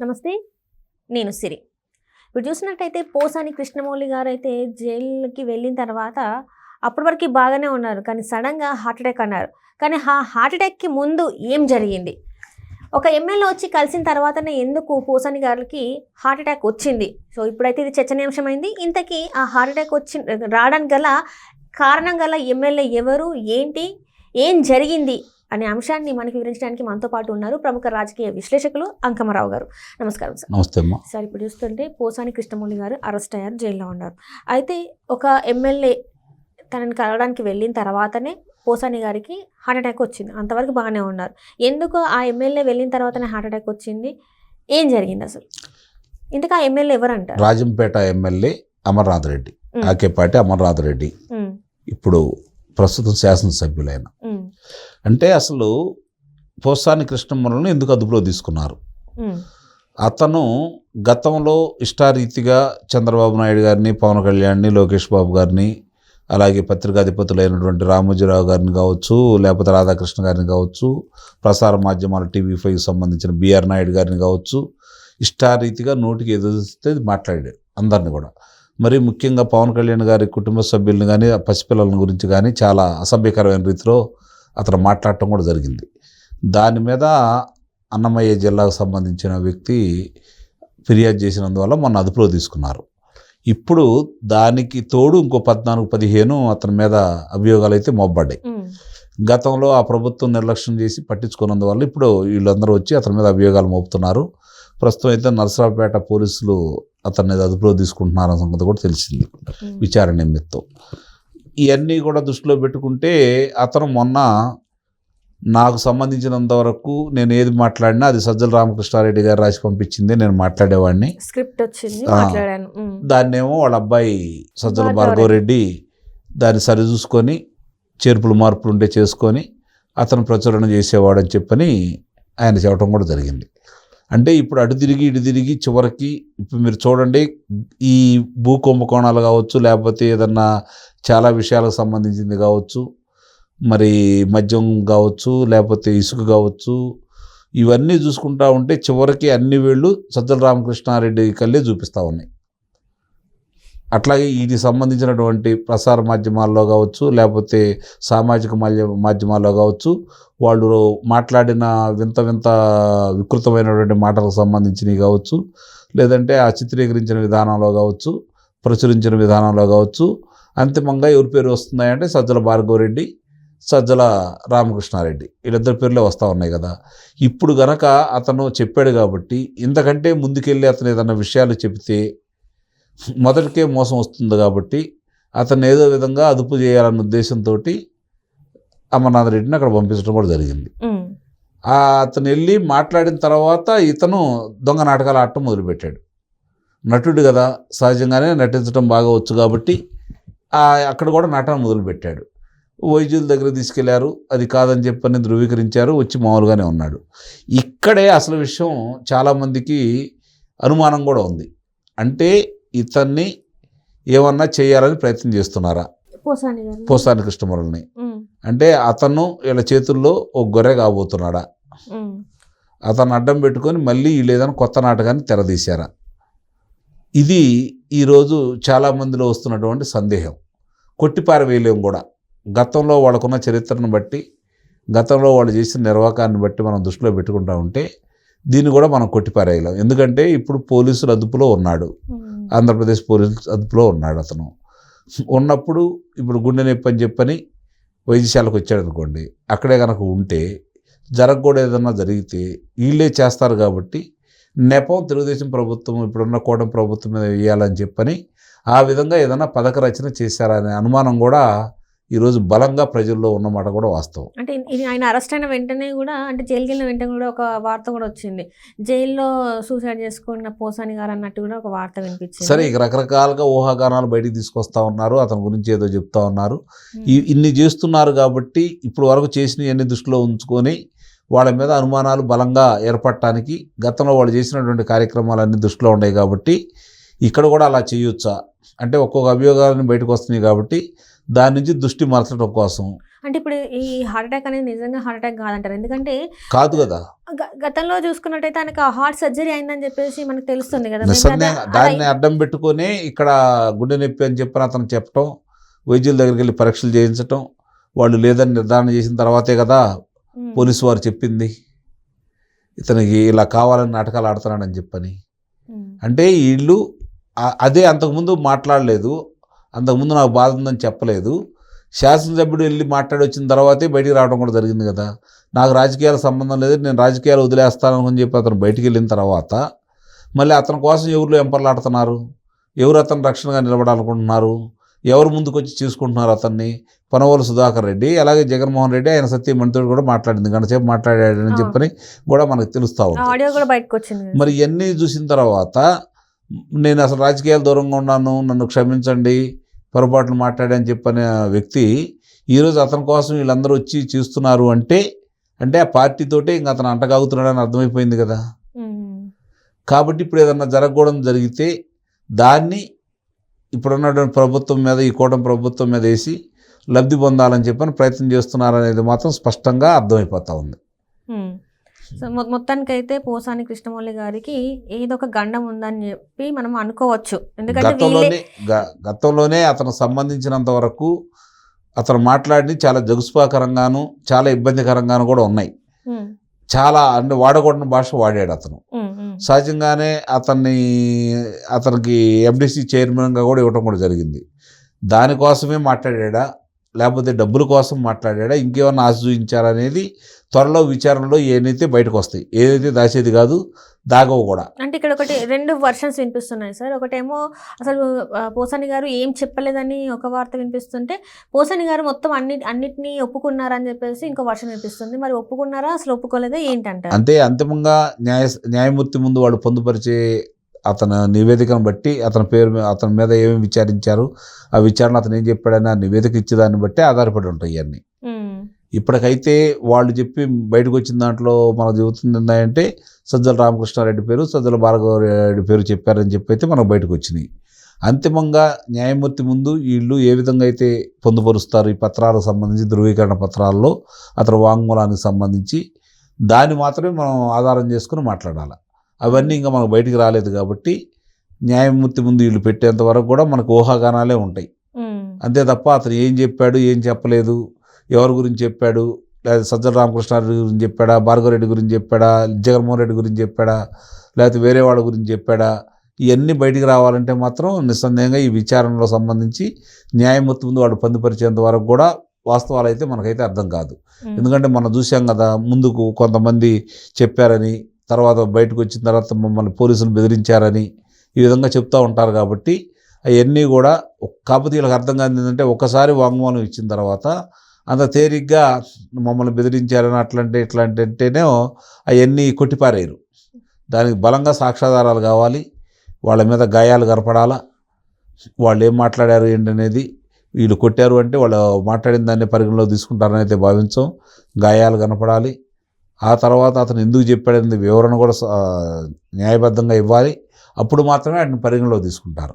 నమస్తే నేను సిరి. ఇప్పుడు చూసినట్టయితే పోసాని కృష్ణమౌళి గారు అయితే జైలుకి వెళ్ళిన తర్వాత అప్పటి వరకు బాగానే ఉన్నారు. కానీ సడన్గా హార్ట్ అటాక్ అన్నారు. కానీ ఆ హార్ట్ అటాక్కి ముందు ఏం జరిగింది? ఒక ఎమ్మెల్యే వచ్చి కలిసిన తర్వాతనే ఎందుకు పోసాని గారికి హార్ట్ అటాక్ వచ్చింది? సో ఇప్పుడైతే ఇది చర్చనీయాంశమైంది. ఇంతకీ ఆ హార్ట్ అటాక్ వచ్చి రావడానికి గల కారణం గల ఎమ్మెల్యే ఎవరు? ఏంటి? ఏం జరిగింది? అనే అంశాన్ని మనకి వివరించడానికి మనతో పాటు ఉన్నారు ప్రముఖ రాజకీయ విశ్లేషకులు అంకమరావు గారు. నమస్కారం సార్. నమస్తే సార్ ఇప్పుడు చూస్తుంటే పోసాని కృష్ణమౌళి గారు అరెస్ట్ అయ్యారు జైల్లో ఉన్నారు. అయితే ఒక ఎమ్మెల్యే తనని కలవడానికి వెళ్ళిన తర్వాతనే పోసాని గారికి హార్ట్ అటాక్ వచ్చింది. అంతవరకు బాగానే ఉన్నారు. ఎందుకు ఆ ఎమ్మెల్యే వెళ్ళిన తర్వాతనే హార్ట్ అటాక్ వచ్చింది? ఏం జరిగింది అసలు? ఇంతకు ఆ ఎమ్మెల్యే ఎవరు అంటారు రాజంపేట ఎమ్మెల్యే అమర్నాథ్ రెడ్డి. ఆకేపాటి అమర్నాథ్ రెడ్డి. ఇప్పుడు ప్రస్తుతం శాసనసభ్యులైన. అంటే అసలు పోసాని కృష్ణమ్మలను ఎందుకు అదుపులో తీసుకున్నారు? అతను గతంలో ఇష్టారీతిగా చంద్రబాబు నాయుడు గారిని పవన్ కళ్యాణ్ని లోకేష్ బాబు గారిని అలాగే పత్రికాధిపతులైనటువంటి రామోజీరావు గారిని కావచ్చు లేకపోతే రాధాకృష్ణ గారిని కావచ్చు ప్రసార మాధ్యమాల టీవీ ఫైవ్కి సంబంధించిన బిఆర్ నాయుడు గారిని కావచ్చు ఇష్టారీతిగా నోటికి ఎదురిస్తే మాట్లాడాడు అందరిని కూడా. మరి ముఖ్యంగా పవన్ కళ్యాణ్ గారి కుటుంబ సభ్యులను కానీ పసిపిల్లల గురించి కానీ చాలా అసభ్యకరమైన రీతిలో అతను మాట్లాడటం కూడా జరిగింది. దాని మీద అన్నమయ్య జిల్లాకు సంబంధించిన వ్యక్తి ఫిర్యాదు చేసినందువల్ల మొన్న అదుపులో తీసుకున్నారు. ఇప్పుడు దానికి తోడు ఇంకో పద్నాలుగు పదిహేను అతని మీద అభియోగాలు అయితే మోపబడ్డాయి గతంలో ఆ ప్రభుత్వం నిర్లక్ష్యం చేసి పట్టించుకున్నందువల్ల ఇప్పుడు వీళ్ళందరూ వచ్చి అతని మీద అభియోగాలు మోపుతున్నారు. ప్రస్తుతం అయితే నరసరావుపేట పోలీసులు అతన్ని అదుపులో తీసుకుంటున్నారన్న సంగతి కూడా తెలిసింది. విచారణ నిమిత్తం. ఇవన్నీ కూడా దృష్టిలో పెట్టుకుంటే అతను మొన్న నాకు సంబంధించినంత వరకు నేను ఏది మాట్లాడినా అది సజ్జల రామకృష్ణారెడ్డి గారు రాసి పంపించింది నేను మాట్లాడేవాడిని. స్క్రిప్ట్ వచ్చింది దాన్నేమో వాళ్ళ అబ్బాయి సజ్జల భార్గవ భార్గవరెడ్డి దాన్ని సరిచూసుకొని చేర్పులు మార్పులు ఉంటే చేసుకొని అతను ప్రచురణ చేసేవాడని చెప్పని ఆయన చెప్పడం కూడా జరిగింది. అంటే ఇప్పుడు అటు తిరిగి ఇటు తిరిగి చివరికి ఇప్పుడు మీరు చూడండి ఈ భూ కుంభకోణాలు కావచ్చు లేకపోతే ఏదన్నా చాలా విషయాలకు సంబంధించింది కావచ్చు మరి మద్యం కావచ్చు లేకపోతే ఇసుక కావచ్చు ఇవన్నీ చూసుకుంటా ఉంటే చివరికి అన్ని వేళ్ళు సజ్జల రామకృష్ణారెడ్డి కళ్ళే చూపిస్తూ ఉన్నాయి. అట్లాగే ఇది సంబంధించినటువంటి ప్రసార మాధ్యమాల్లో కావచ్చు లేకపోతే సామాజిక మాధ్య మాధ్యమాల్లో కావచ్చు వాళ్ళు మాట్లాడిన వింత వింత వికృతమైనటువంటి మాటలకు సంబంధించినవి కావచ్చు లేదంటే ఆ చిత్రీకరించిన విధానంలో కావచ్చు ప్రచురించిన విధానంలో కావచ్చు అంతిమంగా ఎవరి పేరు వస్తున్నాయంటే సజ్జల భార్గవరెడ్డి సజ్జల రామకృష్ణారెడ్డి. వీళ్ళిద్దరి పేర్లే వస్తూ ఉన్నాయి కదా. ఇప్పుడు గనక అతను చెప్పాడు కాబట్టి ఇంతకంటే ముందుకెళ్ళి అతను ఏదైనా విషయాలు చెబితే మొదటికే మోసం వస్తుంది కాబట్టి అతను ఏదో విధంగా అదుపు చేయాలన్న ఉద్దేశంతో అమర్నాథ్ రెడ్డిని అక్కడ పంపించడం కూడా జరిగింది. అతను వెళ్ళి మాట్లాడిన తర్వాత ఇతను దొంగ నాటకాలు ఆడటం మొదలుపెట్టాడు. నటుడు కదా సహజంగానే నటించడం బాగా వచ్చు కాబట్టి ఆ అక్కడ కూడా నటన మొదలుపెట్టాడు. వైద్యుల దగ్గర తీసుకెళ్ళారు అది కాదని చెప్పని ధృవీకరించారు వచ్చి మామూలుగానే ఉన్నాడు. ఇక్కడే అసలు విషయం చాలామందికి అనుమానం కూడా ఉంది. అంటే ఇతన్ని ఏమన్నా చేయాలని ప్రయత్నం చేస్తున్నారా? పోసాని కృష్ణమురళిని అంటే అతను వీళ్ళ చేతుల్లో ఒక గొర్రె కాబోతున్నాడా? అతను అడ్డం పెట్టుకొని మళ్ళీ ఏదైనా కొత్త నాటకాన్ని తెరదీశారా? ఇది ఈరోజు చాలామందిలో వస్తున్నటువంటి సందేహం. కొట్టిపారవేయలేం కూడా. గతంలో వాళ్ళకున్న చరిత్రను బట్టి గతంలో వాళ్ళు చేసిన నిర్వాకాన్ని బట్టి మనం దృష్టిలో పెట్టుకుంటా ఉంటే దీన్ని కూడా మనం కొట్టిపారేయలేం. ఎందుకంటే ఇప్పుడు పోలీసులు అదుపులో ఉన్నాడు. ఆంధ్రప్రదేశ్ పోలీసు అదుపులో ఉన్నాడు అతను. ఉన్నప్పుడు ఇప్పుడు గుండె నొప్పి అని చెప్పని వైద్యశాలకు వచ్చాడు అనుకోండి అక్కడే కనుక ఉంటే జరగకూడదు ఏదన్నా జరిగితే వీళ్ళే చేస్తారు కాబట్టి నెపం తెలుగుదేశం ప్రభుత్వం ఇప్పుడున్న కూటమి ప్రభుత్వం మీద వేయాలని చెప్పని ఆ విధంగా ఏదైనా పథక రచన చేశారనే అనుమానం కూడా ఈరోజు బలంగా ప్రజల్లో ఉన్నమాట కూడా వాస్తవం. అంటే ఆయన అరెస్ట్ అయిన వెంటనే కూడా అంటే జైలుకి వెళ్ళిన వెంటనే కూడా ఒక వార్త కూడా వచ్చింది. జైల్లో సూసైడ్ చేసుకున్న పోసాని గారు అన్నట్టు కూడా ఒక వార్త వినిపించింది. సరే ఇక రకరకాలుగా ఊహాగానాలు బయటికి తీసుకొస్తా ఉన్నారు అతని గురించి ఏదో చెప్తా ఉన్నారు. ఇన్ని చేస్తున్నారు కాబట్టి ఇప్పుడు వరకు చేసినవన్నీ దృష్టిలో ఉంచుకొని వాళ్ళ మీద అనుమానాలు బలంగా ఏర్పడటానికి గతంలో వాళ్ళు చేసినటువంటి కార్యక్రమాలన్నీ దృష్టిలో ఉన్నాయి కాబట్టి ఇక్కడ కూడా అలా చేయొచ్చా? అంటే ఒక్కొక్క అభియోగాలను బయటకు వస్తున్నాయి కాబట్టి దాని నుంచి దృష్టి మరచడం కోసం. అంటే ఇప్పుడు ఈ హార్ట్ అటాక్ అనేది నిజంగా హార్ట్ అటాక్ కాదంటారు. ఎందుకంటే కాదు కదా. గతంలో చూసుకున్నట్టయితే ఆయనకు హార్ట్ సర్జరీ అయిందని చెప్పేసి మనకు తెలుస్తుంది కదా. దాన్ని అడ్డం పెట్టుకొని ఇక్కడ గుండె నొప్పి అని చెప్పని అతను చెప్పటం వైద్యుల దగ్గరికి వెళ్ళి పరీక్షలు చేయించటం వాళ్ళు లేదని నిర్ధారణ చేసిన తర్వాతే కదా పోలీసు వారు చెప్పింది. ఇతనికి ఇలా కావాలని నాటకాలు ఆడుతున్నాడని చెప్పని. అంటే వీళ్ళు అదే అంతకుముందు మాట్లాడలేదు. అంతకుముందు నాకు బాధ ఉందని చెప్పలేదు. శాసనసభ్యుడు వెళ్ళి మాట్లాడి వచ్చిన తర్వాతే బయటికి రావడం కూడా జరిగింది కదా. నాకు రాజకీయాల సంబంధం లేదు. నేను రాజకీయాలు వదిలేస్తాను అని చెప్పి అతను బయటికి వెళ్ళిన తర్వాత మళ్ళీ అతని కోసం ఎవరు ఎంపర్లాడుతున్నారు? ఎవరు అతను రక్షణగా నిలబడాలనుకుంటున్నారు? ఎవరు ముందుకు వచ్చి చూసుకుంటున్నారు అతన్ని? పనవోలు సుధాకర్ రెడ్డి అలాగే జగన్మోహన్ రెడ్డి ఆయన సత్యమణితో కూడా మాట్లాడింది. గంటసేపు మాట్లాడాడని. చెప్పని కూడా మనకు తెలుస్తా ఉంది. మరి ఇవన్నీ చూసిన తర్వాత నేను అసలు రాజకీయాలు దూరంగా ఉన్నాను నన్ను క్షమించండి పొరపాట్లు మాట్లాడని చెప్పిన వ్యక్తి ఈరోజు అతని కోసం వీళ్ళందరూ వచ్చి చూస్తున్నారు అంటే అంటే ఆ పార్టీతోటే ఇంకా అతను అంటగాగుతున్నాడని అర్థమైపోయింది కదా కాబట్టి ఇప్పుడు ఏదన్నా జరగకూడదు జరిగితే దాన్ని ఇప్పుడున్నటువంటి ప్రభుత్వం మీద ఈ కూటమి ప్రభుత్వం మీద వేసి లబ్ధి పొందాలని చెప్పని ప్రయత్నం చేస్తున్నారనేది మాత్రం స్పష్టంగా అర్థమైపోతా ఉంది. సో మొత్తానికైతే పోసాని కృష్ణమౌళి గారికి ఏదో ఒక గండం ఉందని చెప్పి మనం అనుకోవచ్చు. ఎందుకంటే గతంలోనే అతను సంబంధించినంత వరకు అతను మాట్లాడి చాలా జగుస్పాకరంగాను చాలా ఇబ్బందికరంగాను కూడా ఉన్నాయి. చాలా అంటే వాడకూడని భాష వాడాడు అతను. సహజంగానే అతన్ని అతనికి ఎండిసి చైర్మన్గా కూడా ఇవ్వడం కూడా జరిగింది. దానికోసమే మాట్లాడా లేకపోతే డబ్బుల కోసం మాట్లాడా ఇంకేమన్నా ఆశ చూపించారనేది త్వరలో విచారణలో ఏనైతే బయటకు వస్తాయి. ఏదైతే దాచేది కాదు దాగవు కూడా. అంటే ఇక్కడ ఒకటి రెండు వర్షన్స్ వినిపిస్తున్నాయి సార్. ఒకటేమో అసలు పోసాని గారు ఏం చెప్పలేదని ఒక వార్త వినిపిస్తుంటే పోసాని గారు మొత్తం అన్ని అన్నిటినీ ఒప్పుకున్నారని చెప్పేసి ఇంకో వర్షం వినిపిస్తుంది. మరి ఒప్పుకున్నారా? అసలు ఒప్పుకోలేదా? ఏంటంటారు? అంతే అంతిమంగా న్యాయ న్యాయమూర్తి ముందు వాడు పొందుపరిచే అతని నివేదికను బట్టి అతని పేరు అతని మీద ఏమేమి విచారించారు ఆ విచారణ అతను ఏం చెప్పాడని ఆ నివేదిక ఇచ్చేదాన్ని బట్టి ఆధారపడి ఉంటాయి ఇవన్నీ ఇప్పటికైతే వాళ్ళు చెప్పి బయటకు వచ్చిన దాంట్లో మనకు చెబుతుంది ఏంటంటే సజ్జల రామకృష్ణారెడ్డి పేరు సజ్జల భార్గవరెడ్డి పేరు చెప్పారని చెప్పి అయితే మనకు బయటకు వచ్చినాయి. అంతిమంగా న్యాయమూర్తి ముందు వీళ్ళు ఏ విధంగా అయితే పొందుపరుస్తారు ఈ పత్రాలకు సంబంధించి ధృవీకరణ పత్రాల్లో అతని వాంగ్మూలానికి సంబంధించి దాన్ని మాత్రమే మనం ఆధారం చేసుకుని మాట్లాడాలి. అవన్నీ ఇంకా మనకు బయటికి రాలేదు కాబట్టి న్యాయమూర్తి ముందు వీళ్ళు పెట్టేంత వరకు కూడా మనకు ఊహాగానాలే ఉంటాయి. అంతే తప్ప అతను ఏం చెప్పాడు ఏం చెప్పలేదు ఎవరి గురించి చెప్పాడు లేదా సజ్జల రామకృష్ణారెడ్డి గురించి చెప్పాడా భార్గవరెడ్డి గురించి చెప్పాడా జగన్మోహన్ రెడ్డి గురించి చెప్పాడా లేకపోతే వేరే వాళ్ళ గురించి చెప్పాడా ఇవన్నీ బయటికి రావాలంటే మాత్రం నిస్సందేహంగా ఈ విచారణలో సంబంధించి న్యాయమూర్తి ముందు వాడు పొందుపరిచేంత వరకు కూడా వాస్తవాలు అయితే మనకైతే అర్థం కాదు. ఎందుకంటే మనం చూసాం కదా ముందుకు కొంతమంది చెప్పారని తర్వాత బయటకు వచ్చిన తర్వాత మమ్మల్ని పోలీసులు బెదిరించారని ఈ విధంగా చెప్తూ ఉంటారు కాబట్టి అవన్నీ కూడా కాకపోతే వీళ్ళకి అర్థం కాదు ఏంటంటే ఒకసారి వాంగ్మూలం ఇచ్చిన తర్వాత అంత తేలిగ్గా మమ్మల్ని బెదిరించారని అట్లాంటి ఇట్లాంటి అంటేనే అవన్నీ కొట్టిపారేరు దానికి బలంగా సాక్ష్యాధారాలు కావాలి. వాళ్ళ మీద గాయాలు కనపడాలా. వాళ్ళు ఏం మాట్లాడారు ఏంటనేది వీళ్ళు కొట్టారు అంటే వాళ్ళు మాట్లాడిన దాన్ని పరిగణలో తీసుకుంటారని అయితే భావించాం. గాయాలు కనపడాలి. ఆ తర్వాత అతను ఎందుకు చెప్పాడనేది వివరణ కూడా న్యాయబద్ధంగా ఇవ్వాలి. అప్పుడు మాత్రమే వాటిని పరిగణలో తీసుకుంటారు.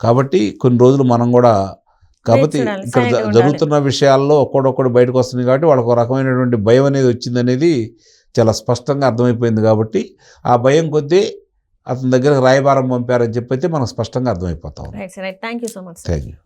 కాబట్టి కొన్ని రోజులు మనం కూడా కాబట్టి ఇక్కడ. జరుగుతున్న విషయాల్లో ఒక్కొక్కడు బయటకు వస్తుంది కాబట్టి వాళ్ళకు ఒక రకమైనటువంటి భయం అనేది వచ్చిందనేది చాలా స్పష్టంగా అర్థమైపోయింది కాబట్టి ఆ భయం కొద్దీ అతని దగ్గరకు రాయబారం పంపారని చెప్పైతే మనకు స్పష్టంగా అర్థమైపోతాం thank you so much thank you